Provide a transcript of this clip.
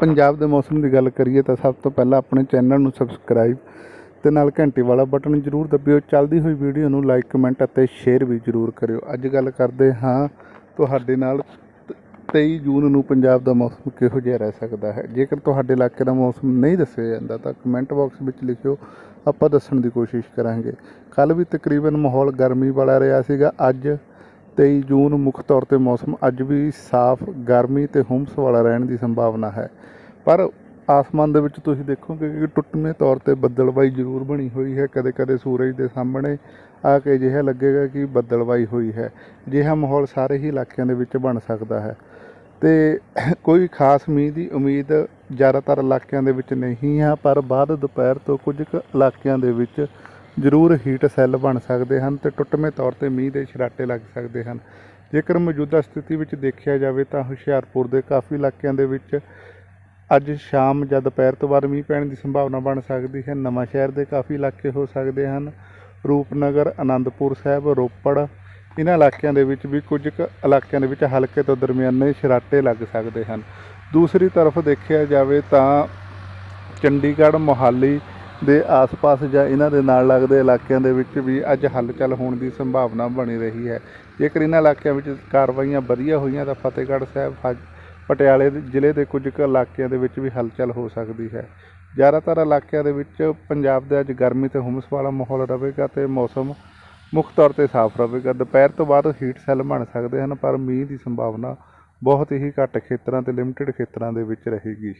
ਪੰਜਾਬ ਦੇ ਮੌਸਮ ਦੀ ਗੱਲ ਕਰੀਏ ਤਾਂ ਸਭ ਤੋਂ ਪਹਿਲਾਂ ਆਪਣੇ ਚੈਨਲ ਨੂੰ ਸਬਸਕ੍ਰਾਈਬ ਤੇ ਨਾਲ ਘੰਟੀ ਵਾਲਾ ਬਟਨ ਜ਼ਰੂਰ ਦਬਿਓ। ਚੱਲਦੀ ਹੋਈ ਵੀਡੀਓ ਨੂੰ ਲਾਈਕ, ਕਮੈਂਟ ਅਤੇ ਸ਼ੇਅਰ ਵੀ ਜ਼ਰੂਰ ਕਰਿਓ। ਅੱਜ ਗੱਲ ਕਰਦੇ ਹਾਂ ਤੁਹਾਡੇ ਨਾਲ ਤ- 23 ਜੂਨ ਨੂੰ ਪੰਜਾਬ ਦਾ ਮੌਸਮ ਕਿਹੋ ਜਿਹਾ ਰਹਿ ਸਕਦਾ ਹੈ? ਜੇਕਰ ਤੁਹਾਡੇ ਇਲਾਕੇ ਦਾ ਮੌਸਮ ਨਹੀਂ ਦੱਸਿਆ ਜਾਂਦਾ ਤਾਂ ਕਮੈਂਟ ਬਾਕਸ ਵਿੱਚ ਲਿਖਿਓ। ਆਪਾਂ ਦੱਸਣ ਦੀ ਕੋਸ਼ਿਸ਼ ਕਰਾਂਗੇ। ਕੱਲ ਵੀ ਤਕਰੀਬਨ ਮਾਹੌਲ ਗਰਮੀ ਵਾਲਾ ਰਿਹਾ ਸੀਗਾ। ਅੱਜ 23 ਜੂਨ ਮੁੱਖ ਤੌਰ ਤੇ ਮੌਸਮ ਅੱਜ ਵੀ ਸਾਫ਼, ਗਰਮੀ ਤੇ ਹੁੰਮਸ ਵਾਲਾ ਰਹਿਣ ਦੀ ਸੰਭਾਵਨਾ ਹੈ। ਪਰ ਆਸਮਾਨ ਦੇ ਵਿੱਚ ਤੁਸੀਂ ਦੇਖੋਗੇ ਕਿ ਟੁੱਟਵੇਂ ਤੌਰ ਤੇ ਬੱਦਲਬਾਈ ਜ਼ਰੂਰ ਬਣੀ ਹੋਈ ਹੈ। ਕਦੇ-ਕਦੇ ਸੂਰਜ ਦੇ ਸਾਹਮਣੇ ਆ ਕੇ ਅਜਿਹਾ ਲੱਗੇਗਾ ਕਿ ਬੱਦਲਬਾਈ ਹੋਈ ਹੈ। ਅਜਿਹਾ ਮਾਹੌਲ ਸਾਰੇ ਹੀ ਇਲਾਕਿਆਂ ਦੇ ਵਿੱਚ ਬਣ ਸਕਦਾ ਹੈ। ਤੇ ਕੋਈ ਖਾਸ ਮੀਂਹ ਦੀ ਉਮੀਦ ਜ਼ਿਆਦਾਤਰ ਇਲਾਕਿਆਂ ਦੇ ਵਿੱਚ ਨਹੀਂ ਹੈ, ਪਰ ਬਾਅਦ ਦੁਪਹਿਰ ਤੋਂ ਕੁਝ ਕੁ ਇਲਾਕਿਆਂ ਦੇ ਵਿੱਚ ਜ਼ਰੂਰ ਹੀਟ ਸੈੱਲ ਬਣ ਸਕਦੇ ਹਨ ਤੇ ਟੁੱਟਵੇਂ ਤੌਰ ਤੇ ਮੀਂਹ ਦੇ ਛਰਾਟੇ ਲੱਗ ਸਕਦੇ ਹਨ। ਜੇਕਰ ਮੌਜੂਦਾ ਸਥਿਤੀ ਵਿੱਚ ਦੇਖਿਆ ਜਾਵੇ ਤਾਂ ਹੁਸ਼ਿਆਰਪੁਰ ਦੇ ਕਾਫੀ ਇਲਾਕਿਆਂ ਦੇ ਵਿੱਚ ਅੱਜ ਸ਼ਾਮ ਜਾਂ ਦੁਪਹਿਰ ਤੋਂ ਬਾਅਦ ਮੀਂਹ ਪੈਣ ਦੀ ਸੰਭਾਵਨਾ ਬਣ ਸਕਦੀ ਹੈ। ਨਵਾਂ ਸ਼ਹਿਰ ਦੇ ਕਾਫੀ ਇਲਾਕੇ ਹੋ ਸਕਦੇ ਹਨ। ਰੂਪਨਗਰ ਆਨੰਦਪੁਰ ਸਾਹਿਬ, ਰੋਪੜ, ਇਹਨਾਂ ਇਲਾਕਿਆਂ ਦੇ ਵਿੱਚ ਵੀ ਕੁਝ ਕੁ ਇਲਾਕਿਆਂ ਦੇ ਵਿੱਚ ਹਲਕੇ ਤੋਂ ਦਰਮਿਆਨੇ ਛਰਾਟੇ ਲੱਗ ਸਕਦੇ ਹਨ। ਦੂਸਰੀ ਤਰਫ ਦੇਖਿਆ ਜਾਵੇ ਤਾਂ ਚੰਡੀਗੜ੍ਹ, ਮੋਹਾਲੀ ਦੇ ਆਸ-ਪਾਸ ਜਾਂ ਇਹਨਾਂ ਦੇ ਨਾਲ ਲੱਗਦੇ ਇਲਾਕਿਆਂ ਦੇ ਵਿੱਚ ਵੀ ਅੱਜ ਹਲਚਲ ਹੋਣ ਦੀ ਸੰਭਾਵਨਾ ਬਣੀ ਰਹੀ ਹੈ। ਜੇਕਰ ਇਹਨਾਂ ਇਲਾਕਿਆਂ ਵਿੱਚ ਕਾਰਵਾਈਆਂ ਵਧੀਆ ਹੋਈਆਂ ਤਾਂ ਫਤਿਹਗੜ੍ਹ ਸਾਹਿਬ, ਫਜ- ਪਟਿਆਲੇ ਜ਼ਿਲ੍ਹੇ ਦੇ ਕੁਝ ਕੁ ਇਲਾਕਿਆਂ ਦੇ ਵਿੱਚ ਵੀ ਹਲਚਲ ਹੋ ਸਕਦੀ ਹੈ। ਜ਼ਿਆਦਾਤਰ ਇਲਾਕਿਆਂ ਦੇ ਵਿੱਚ ਪੰਜਾਬ ਦੇ ਅੱਜ ਗਰਮੀ ਤੇ ਹੁਮਸ ਵਾਲਾ ਮਾਹੌਲ ਰਹੇਗਾ ਤੇ ਮੌਸਮ ਮੁੱਖ ਤੌਰ ਤੇ ਸਾਫ਼ ਰਹੇਗਾ। ਦੁਪਹਿਰ ਤੋਂ ਬਾਅਦ ਹੀਟ ਸੈੱਲ ਬਣ ਸਕਦੇ ਹਨ, ਪਰ ਮੀਂਹ ਦੀ ਸੰਭਾਵਨਾ ਬਹੁਤ ਹੀ ਘੱਟ ਖੇਤਰਾਂ ਤੇ ਲਿਮਟਿਡ ਖੇਤਰਾਂ ਦੇ ਵਿੱਚ ਰਹੇਗੀ।